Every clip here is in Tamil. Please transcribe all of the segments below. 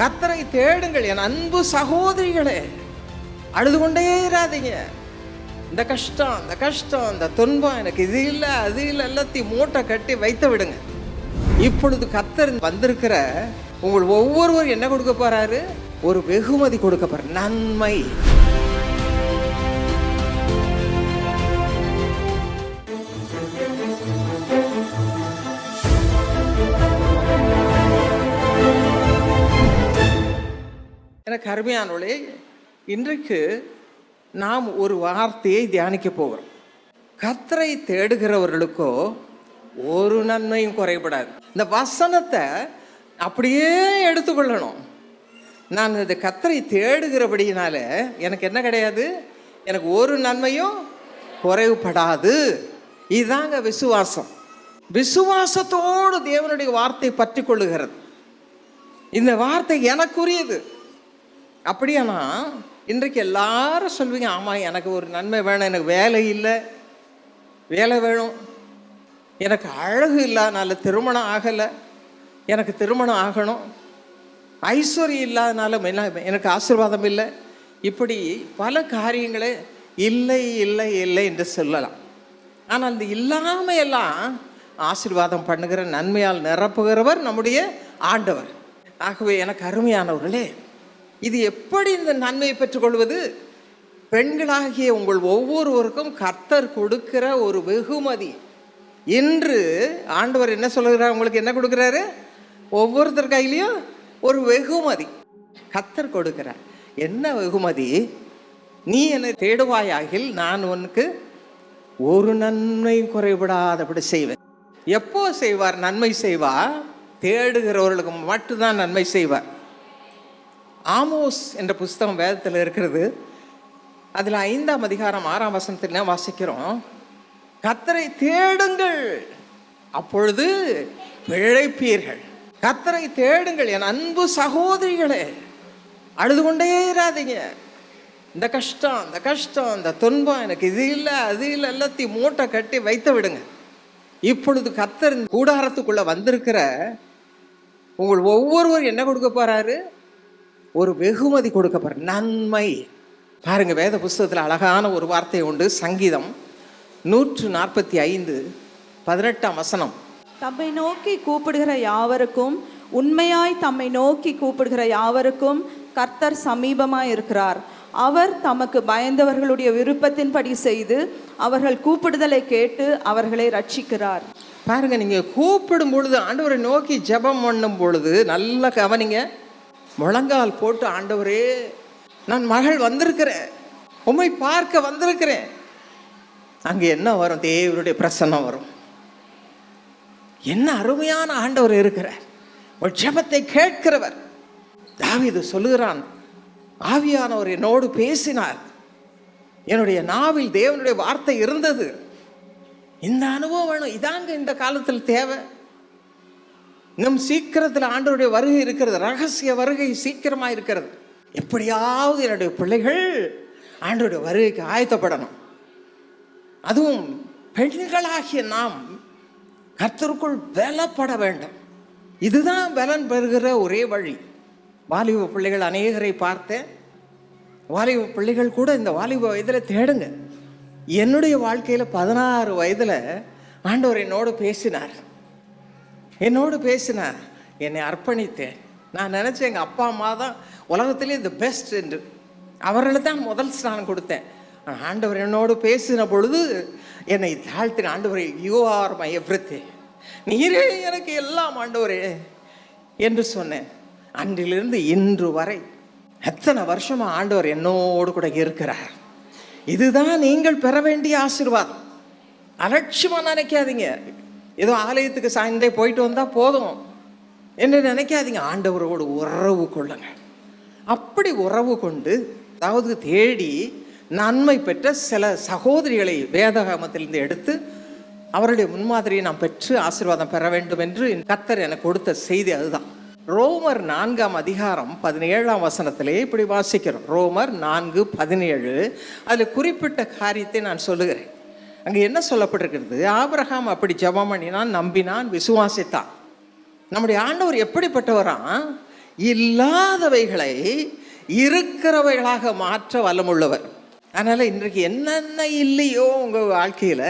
கத்தரை தேடுங்கள் என் அன்பு சகோதரிகளே. அழுது கொண்டே இராதீங்க. இந்த கஷ்டம் இந்த கஷ்டம் இந்த துன்பம் எனக்கு இது இல்லை அது இல்லை எல்லாத்தையும் மூட்டை கட்டி வைத்து விடுங்க. இப்பொழுது கத்தர் வந்திருக்கிற உங்கள் ஒவ்வொருவரும் என்ன கொடுக்க போறாரு? ஒரு வெகுமதி கொடுக்க போற நன்மை. கருமையானோளே இன்றைக்கு நாம் ஒரு வார்த்தையை தியானிக்க போகிறோம். கத்தரை தேடுகிறவர்களுக்கோ ஒரு நன்மையும் குறைபடாது. இந்த வசனத்தை அப்படியே எடுத்துக்கொள்ளணும். நான் இந்த கத்தரை தேடுகிறபடியினால எனக்கு என்ன கிடையாது? எனக்கு ஒரு நன்மையும் குறைவுபடாது. இதுதாங்க விசுவாசம். விசுவாசத்தோடு தேவனுடைய வார்த்தை பற்றி கொள்ளுகிறது இந்த வார்த்தை எனக்குரியது. அப்படியானா? இன்றைக்கு எல்லாரும் சொல்வீங்க ஆமாம் எனக்கு ஒரு நன்மை வேணும் எனக்கு வேலை இல்லை. வேலை வேணும். எனக்கு அழகு இல்லாதனால திருமணம் ஆகலை. எனக்கு திருமணம் ஆகணும். ஐஸ்வர்யம் இல்லாதனால என்ன- எனக்கு ஆசீர்வாதம் இல்லை. இப்படி பல காரியங்களே இல்லை இல்லை இல்லை என்று சொல்லலாம். ஆனால் இந்த இல்லாமல் எல்லாம் ஆசீர்வாதம் பண்ணுகிற நன்மையால் நிரப்புகிறவர் நம்முடைய ஆண்டவர். ஆகவே எனக்கு அருமையானவர்களே இது எப்படி இந்த நன்மையை பெற்றுக்கொள்வது? பெண்களாகிய உங்கள் ஒவ்வொருவருக்கும் கர்த்தர் கொடுக்கிற ஒரு வெகுமதி. இன்று ஆண்டவர் என்ன சொல்கிறார் உங்களுக்கு என்ன கொடுக்குறாரு? ஒவ்வொருத்தர் கையிலையும் ஒரு வெகுமதி. கத்தர் கொடுக்கிறார். என்ன வெகுமதி? நீ என்னை தேடுவாயாகில் நான் உனக்கு ஒரு நன்மை குறைபடாதபடி செய்வேன். எப்போ செய்வார்? நன்மை செய்வார். தேடுகிறவர்களுக்கு மட்டும்தான் நன்மை செய்வார். ஆமோஸ் என்ற புஸ்தகம் வேதத்தில் இருக்கிறது. அதில் ஐந்தாம் அதிகாரம் ஆறாம் வசனத்தில் வாசிக்கிறோம்? கத்தரை தேடுங்கள். அப்பொழுது பிழைப்பீர்கள். கத்தரை தேடுங்கள் என் அன்பு சகோதரிகளே. அழுது கொண்டே இராதீங்க. இந்த கஷ்டம் இந்த கஷ்டம் இந்த துன்பம் எனக்கு இது இல்லை அது இல்லை எல்லாத்தையும் மூட்டை கட்டி வைத்து விடுங்க. இப்பொழுது கத்தர் கூடாரத்துக்குள்ளே வந்திருக்கிற உங்கள் ஒவ்வொருவரும் என்ன கொடுக்க போகிறாரு ஒரு வெகுமதி கொடுக்க போறார் நன்மை. பாருங்க வேத புஸ்தகத்தில் அழகான ஒரு வார்த்தை உண்டு சங்கீதம். நூற்று நாற்பத்தி ஐந்து பதினெட்டாம் வசனம். தம்மை நோக்கி கூப்பிடுகிற யாவருக்கும் உண்மையாய் தம்மை நோக்கி கூப்பிடுகிற யாவருக்கும் கர்த்தர் சமீபமாய் இருக்கிறார். அவர் தமக்கு பயந்தவர்களுடைய விருப்பத்தின்படி செய்து அவர்கள் கூப்பிடுதலை கேட்டு அவர்களை ரட்சிக்கிறார் பாருங்க நீங்க கூப்பிடும் பொழுது ஆண்டவரை நோக்கி ஜெபம் பண்ணும் பொழுது நல்லா கவனிங்க. முழங்கால் போட்டு ஆண்டவரே நான் மகள் வந்திருக்கிறேன். உம்மை பார்க்க வந்திருக்கிறேன். அங்கே என்ன வரும்? தேவருடைய பிரசன்னம் வரும். என்ன அருமையான ஆண்டவர் இருக்கிறார். ஒரு ஜெபத்தை கேட்கிறவர். தாவிது சொல்லுகிறான் ஆவியானவர் என்னோடு பேசினார். என்னுடைய நாவில் தேவனுடைய வார்த்தை இருந்தது. இந்த அனுபவம் வேணும். இதாங்க இந்த காலத்தில் தேவை. இன்னும் சீக்கிரத்தில் ஆண்டவருடைய வருகை இருக்கிறது ரகசிய வருகை சீக்கிரமாக இருக்கிறது. எப்படியாவது என்னுடைய பிள்ளைகள் ஆண்டோடைய வருகைக்கு ஆயத்தப்படணும். அதுவும் பெண்களாகிய நாம் கர்த்தருக்குள் பலப்பட வேண்டும். இதுதான் பலன் பெறுகிற ஒரே வழி. வாலிப பிள்ளைகள் அநேகரை பார்த்தேன் வாலிப பிள்ளைகள் கூட இந்த வாலிப வயதில் தேடுங்க. என்னுடைய வாழ்க்கையில் பதினாறு வயதில் ஆண்டவர் என்னோடு பேசினார். என்னோடு பேசினார் என்னை அர்ப்பணித்தேன். நான் நினச்சேன் எங்கள் அப்பா அம்மா தான் உலகத்திலே தி பெஸ்ட் என்று. அவர்களை தான் முதல் ஸ்நானம் கொடுத்தேன். ஆண்டவர் என்னோடு பேசின பொழுது என்னை தாழ்த்தின ஆண்டவரே யூ ஆர் மை எவ்ரித்தே நீரே எனக்கு எல்லாம் ஆண்டவரே என்று சொன்னேன். அன்றிலிருந்து இன்று வரை எத்தனை வருஷமாக ஆண்டவர் என்னோடு கூட இருக்கிறார். இதுதான் நீங்கள் பெற வேண்டிய ஆசீர்வாதம். அலட்சியமாக நினைக்காதீங்க. ஏதோ ஆலயத்துக்கு சாயந்தரம் போயிட்டு வந்தால் போதும் என்று நினைக்காதீங்க. ஆண்டவரோடு உறவு கொள்ளுங்க. அப்படி உறவு கொண்டு அதாவது தேடி நன்மை பெற்ற சில சகோதரிகளை வேதகாமத்திலிருந்து எடுத்து அவருடைய முன்மாதிரியை நாம் பெற்று ஆசீர்வாதம் பெற வேண்டும் என்று கத்தர் எனக்கு கொடுத்த செய்தி அதுதான். ரோமர் நான்காம் அதிகாரம் பதினேழாம் வசனத்திலே இப்படி வாசிக்கிறோம். ரோமர் நான்கு பதினேழு அதில் குறிப்பிட்ட காரியத்தை நான் சொல்லுகிறேன். அங்கே என்ன சொல்லப்பட்டிருக்கிறது? ஆபிரகாம் அப்படி ஜெபம் பண்ணினான் நம்பினான் விசுவாசித்தான். நம்முடைய ஆண்டவர் எப்படிப்பட்டவராம்? இல்லாதவைகளை இருக்கிறவைகளாக மாற்ற வல்லமுள்ளவர். அதனால் இன்றைக்கு என்னென்ன இல்லையோ உங்கள் வாழ்க்கையில்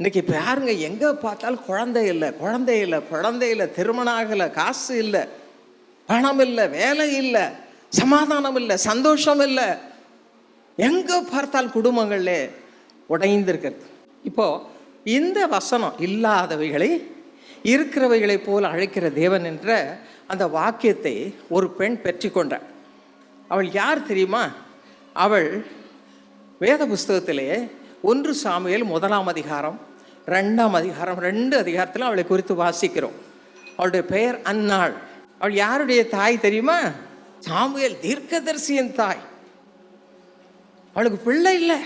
இன்றைக்கி யாருங்க எங்கே பார்த்தாலும் குழந்தை இல்லை குழந்தை இல்லை குழந்தை இல்லை திருமணம் ஆகலை காசு இல்லை பணம் இல்லை வேலை இல்லை சமாதானம் இல்லை சந்தோஷம் இல்லை. எங்கே பார்த்தால் குடும்பங்கள்லே உடைந்திருக்கிறது. இப்போ இந்த வசனம் இல்லாதவைகளை இருக்கிறவைகளைப் போல் அழைக்கிற தேவன் என்ற அந்த வாக்கியத்தை ஒரு பெண் பெற்றுக்கொண்டாள் அவள் யார் தெரியுமா? அவள் வேத புஸ்தகத்திலே ஒன்று சாமியல் முதலாம் அதிகாரம் ரெண்டாம் அதிகாரம் ரெண்டு அதிகாரத்தில் அவளை குறித்து வாசிக்கிறோம். அவளுடைய பெயர் அன்னாள். அவள் யாருடைய தாய் தெரியுமா? சாமுவேல் தீர்க்கதரிசியின் தாய். அவளுக்கு பிள்ளை இல்லை.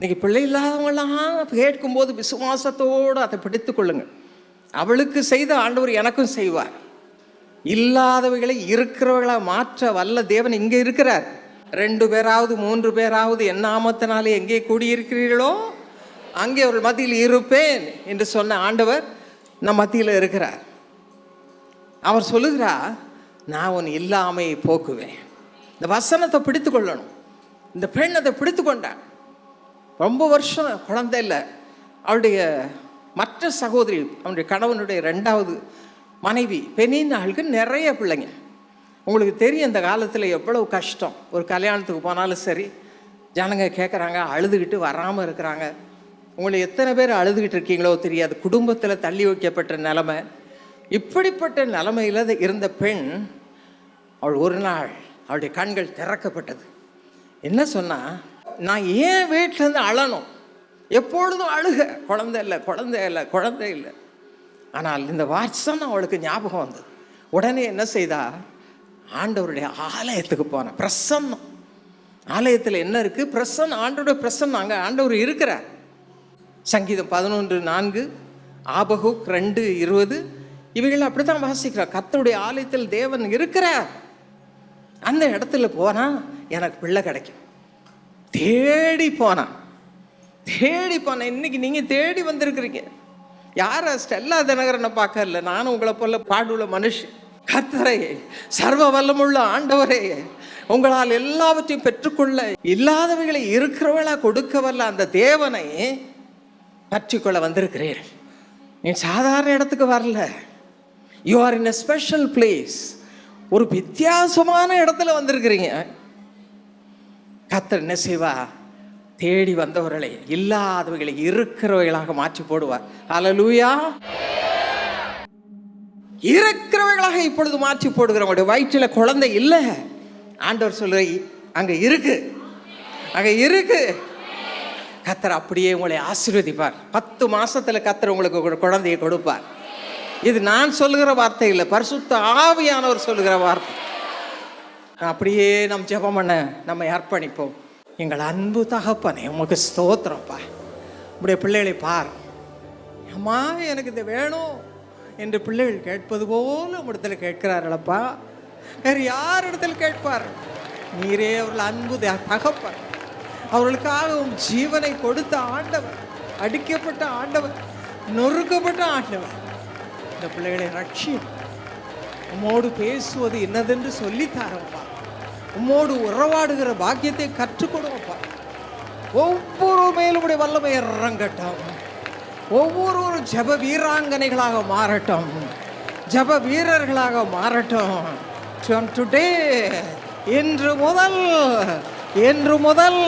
இன்னைக்கு பிள்ளை இல்லாதவங்களாம் கேட்கும்போது விசுவாசத்தோடு அதை பிடித்து கொள்ளுங்கள் அவளுக்கு செய்த ஆண்டவர் எனக்கும் செய்வார். இல்லாதவைகளை இருக்கிறவர்களாக மாற்ற வல்ல தேவன் இங்கே இருக்கிறார். ரெண்டு பேராவது மூன்று பேராவது என் நாமத்தினாலே எங்கே கூடியிருக்கிறீர்களோ அங்கே அவர்கள் மத்தியில் இருப்பேன் என்று சொன்ன ஆண்டவர் நம் மத்தியில் இருக்கிறார். அவர் சொல்லுகிறார் நான் உன் இல்லாமையை போக்குவேன். இந்த வசனத்தை பிடித்து கொள்ளணும். இந்த பெண் அதை பிடித்து கொண்டான். ரொம்ப வருஷம் குழந்தை இல்லை. அவளுடைய மற்ற சகோதரி அவனுடைய கணவனுடைய ரெண்டாவது மனைவி பெண்ணினாளுக்கு நிறைய பிள்ளைங்க. உங்களுக்கு தெரியும் இந்த காலத்தில் எவ்வளவு கஷ்டம். ஒரு கல்யாணத்துக்கு போனாலும் சரி ஜனங்க கேட்குறாங்க அழுதுகிட்டு வராமல் இருக்கிறாங்க. உங்களை எத்தனை பேர் அழுதுகிட்டு இருக்கீங்களோ தெரியாது. குடும்பத்தில் தள்ளி வைக்கப்பட்ட நிலமை. இப்படிப்பட்ட நிலமையில் இருந்த பெண் அவள் ஒரு நாள் அவளுடைய கண்கள் திறக்கப்பட்டது. என்ன சொன்னால் நான் ஏன் வீட்டிலேருந்து அழணும்? எப்பொழுதும் அழுக. குழந்தை இல்லை குழந்தை இல்லை குழந்தை இல்லை. ஆனால் இந்த வாட்சம் அவளுக்கு ஞாபகம் வந்தது. உடனே என்ன செய்தா? ஆண்டவருடைய ஆலயத்துக்கு போனேன். பிரசன்னம். ஆலயத்தில் என்ன இருக்குது பிரசன் ஆண்டோட பிரசன்னம். அங்கே ஆண்டவர் இருக்கிறார். சங்கீதம் பதினொன்று நான்கு ஆபகுக் ரெண்டு இருபது. இவைகள் அப்படி தான் வாசிக்கிறார். கத்தருடைய ஆலயத்தில் தேவன் இருக்கிறார். அந்த இடத்துல போனால் எனக்கு பிள்ளை கிடைக்கும். தேடி போனான் தேடி போனேன் இன்னைக்கு நீங்கள் தேடி வந்திருக்கிறீங்க. யார் ஸ்டெல்லா தினகரனை பார்க்கல நானும் உங்களை போல பாடுள்ள மனுஷன் கத்தரையே சர்வ வல்லமுள்ள ஆண்டவரே உங்களால் எல்லாவற்றையும் பெற்றுக்கொள்ள இல்லாதவைகளை இருக்கிறவளா கொடுக்க வல்ல அந்த தேவனை பற்றிக்கொள்ள வந்திருக்கிறீர்கள். நீ சாதாரண இடத்துக்கு வரல. You are in a special place ஒரு வித்தியாசமான இடத்துல வந்திருக்கிறீங்க. கத்தர் என்ன செய்வா தேடி வந்தவர்களை இல்லாதவர்களை இருக்கிறவைகளாக மாற்றி போடுவார். அலலூயா இருக்கிறவைகளாக இப்பொழுது மாற்றி போடுகிறவங்களுடைய வயிற்றில் குழந்தை இல்லை? ஆண்டவர் சொல்ற அங்கே இருக்கு. அங்கே இருக்கு. கத்தர் அப்படியே உங்களை ஆசீர்வதிப்பார். பத்து மாசத்துல கத்தர் உங்களுக்கு குழந்தையை கொடுப்பார். இது நான் சொல்லுகிற வார்த்தை இல்லை பரிசுத்த ஆவியானவர் சொல்லுகிற வார்த்தை. அப்படியே நம் ஜெபம் பண்ண நம்ம அர்ப்பணிப்போம். எங்கள் அன்பு தகப்பனே உமக்கு ஸ்தோத்திரப்பா உடைய பிள்ளைகளை பார். அம்மா எனக்கு இது வேணும் என்று பிள்ளைகள் கேட்பது போல உம்மிடத்துல கேட்கிறார்களப்பா. வேறு யார் இடத்துல கேட்பார்? நீரே அவர்கள் அன்பு தகப்பன். அவர்களுக்காக உன் ஜீவனை கொடுத்த ஆண்டவர் அடிக்கப்பட்ட ஆண்டவர் நொறுக்கப்பட்ட ஆண்டவர். இந்த பிள்ளைகளை ரட்சியும் உம்மோடு பேசுவது என்னதென்று சொல்லித்தாரப்பா உம்மோடு உறவாடுகிற பாக்கியத்தை கற்றுக் கொடுங்கப்பா ஒவ்வொரு மேலும் உடைய வல்லமை இறங்கட்டும். ஒவ்வொரு ஜப வீராங்கனைகளாக மாறட்டும். ஜப வீரர்களாக மாறட்டும். டுடே இன்று முதல் இன்று முதல்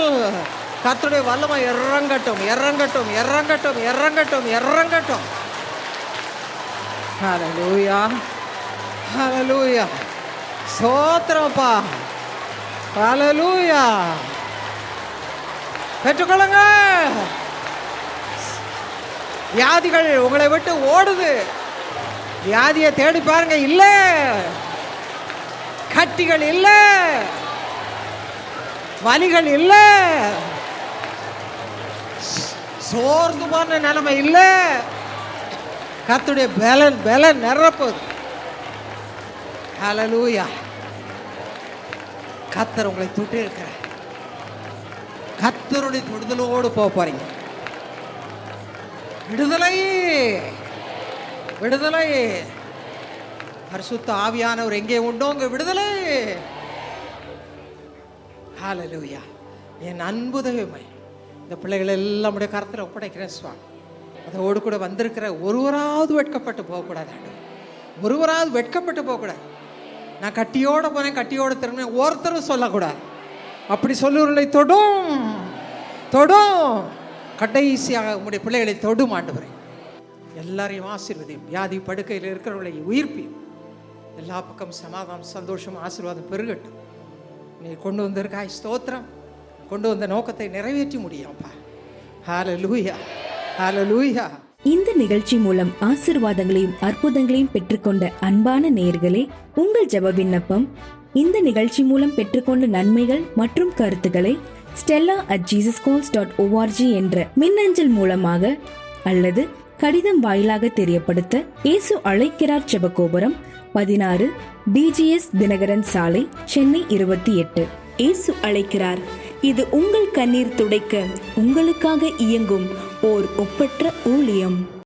கத்துடைய வல்லமை இறங்கட்டும் இறங்கட்டும் இறங்கட்டும் இறங்கட்டும் இறங்கட்டும். ஹலலூயா ஹலலூயா சோத்திரப்பா ஹalleluya பெற்றுக்கொள்ளுங்க. வியாதிகள் உங்களை விட்டு ஓடுது. வியாதியை தேடி பாருங்க இல்ல. கட்டிகள் இல்ல. வலிகள் இல்ல. சோர்ந்து போன நிலைமை இல்ல. கத்துடைய பலன் பலன் நிரப்புது. ஹalleluya கத்தர் உங்களை தொட்டு இருக்கிறார் கத்தருடைய தொடுதலோடு போக போறீங்க. விடுதலை விடுதலை. பரிசுத்த ஆவியானவர் எங்கே உண்டோ அங்கே விடுதலை. ஹாலலூயா என் அன்பு இந்த பிள்ளைகள் எல்லாம் உடைய கரத்தில் ஒப்படைக்கிறேன் சுவாமி. அதோடு கூட வந்திருக்கிற ஒருவராவது வெட்கப்பட்டு போகக்கூடாது. ஒருவராவது வெட்கப்பட்டு போகக்கூடாது. நான் கட்டியோட போனேன் கட்டியோட திரும்பினேன் ஒருத்தரும் சொல்லக்கூடாது. அப்படி சொல்லுவர்களை தொடும். தொடும். கடைசியாக உங்களுடைய பிள்ளைகளை தொடும் ஆண்டவரே. எல்லாரையும் ஆசீர்வதியும். வியாதி படுக்கையில் இருக்கிறவர்களை உயிர்ப்பியும். எல்லா பக்கம் சமாதானம் சந்தோஷம் ஆசீர்வாதம் பெருகட்டும். நீ கொண்டு வந்திருக்காய் ஸ்தோத்திரம். கொண்டு வந்த நோக்கத்தை நிறைவேற்றி முடியும்ப்பா. ஹalleluya ஹalleluya இந்த நிகழ்ச்சி மூலம் ஆசிர்வாதங்களையும் அற்புதங்களையும் பெற்றுக்கொண்ட அன்பான நேயர்களே உங்கள் ஜெப விண்ணப்பம் இந்த நிகழ்ச்சி மூலம் பெற்றுக்கொண்ட நன்மைகள் மற்றும் கருத்துக்களை Stella at Jesus Calls dot O R G என்ற மின்னஞ்சல் மூலமாக அல்லது கடிதம் வாயிலாக தெரியப்படுத்த இயேசு அழைக்கிறார் ஜெபகோபுரம் பதினாறு டிஜிஎஸ் தினகரன் சாலை சென்னை இருபத்தி எட்டு. இயேசு அழைக்கிறார் இது உங்கள் கண்ணீர் துடைக்க உங்களுக்காக இயங்கும் ஓர் ஒப்பற்ற ஊழியம்.